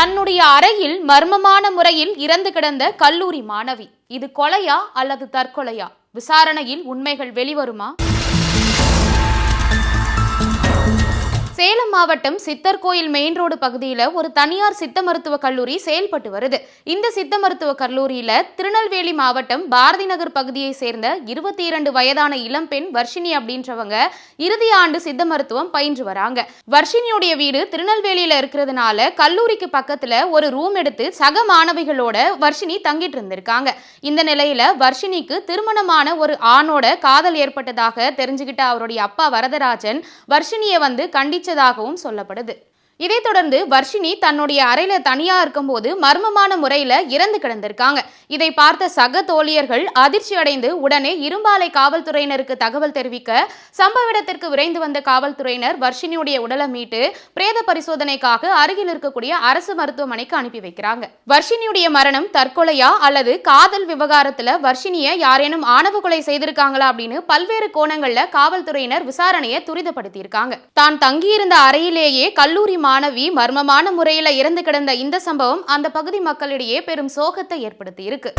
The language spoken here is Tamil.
தன்னுடைய அறையில் மர்மமான முறையில் இறந்து கிடந்த கல்லூரி மாணவி. இது கொலையா அல்லது தற்கொலையா? விசாரணையில் உண்மைகள் வெளிவருமா? சேலம் மாவட்டம் சித்தர் கோயில் மெயின் ரோடு பகுதியில் ஒரு தனியார் சித்த மருத்துவ கல்லூரி செயல்பட்டு வருது. இந்த சித்த மருத்துவ கல்லூரியில் திருநெல்வேலி மாவட்டம் பாரதி நகர் பகுதியை சேர்ந்த இருபத்தி இரண்டு வயதான இளம்பெண் வர்ஷினி அப்படின்றவங்க இறுதி ஆண்டு சித்த மருத்துவம் பயின்று வராங்க. வர்ஷினியுடைய வீடு திருநெல்வேலியில் இருக்கிறதுனால கல்லூரிக்கு பக்கத்தில் ஒரு ரூம் எடுத்து சக மாணவிகளோட வர்ஷினி தங்கிட்டு இருந்திருக்காங்க. இந்த நிலையில வர்ஷினிக்கு திருமணமான ஒரு ஆணோட காதல் ஏற்பட்டதாக தெரிஞ்சுக்கிட்ட அவருடைய அப்பா வரதராஜன் வர்ஷினியை வந்து கண்டிச்சதாகவும் சொல்லப்படுது. இதைத் தொடர்ந்து வர்ஷினி தன்னுடைய அறையில தனியா இருக்கும்போது மர்மமான முறையில இறந்து கிடந்திருக்காங்க. இதை பார்த்த சக தோழியர்கள் அதிர்ச்சி அடைந்து உடனே இரும்பாலை காவல்துறையினருக்கு தகவல் தெரிவிக்க சம்பவ இடத்திற்கு விரைந்து வந்த காவல்துறையினர் வர்ஷினியுடைய உடலை மீட்டு பிரேத பரிசோதனைக்காக அருகில் இருக்கக்கூடிய அரசு மருத்துவமனைக்கு அனுப்பி வைக்கிறாங்க. வர்ஷினியுடைய மரணம் தற்கொலையா அல்லது காதல் விவகாரத்துல வர்ஷினியை யாரேனும் ஆணவ கொலை செய்திருக்காங்களா அப்படின்னு பல்வேறு கோணங்கள்ல காவல்துறையினர் விசாரணையை துரிதப்படுத்தியிருக்காங்க. தான் தங்கியிருந்த அறையிலேயே கல்லூரி மாணவி மர்மமான முறையில் இறந்து கிடந்த இந்த சம்பவம் அந்த பகுதி மக்களிடையே பெரும் சோகத்தை ஏற்படுத்தி இருக்கு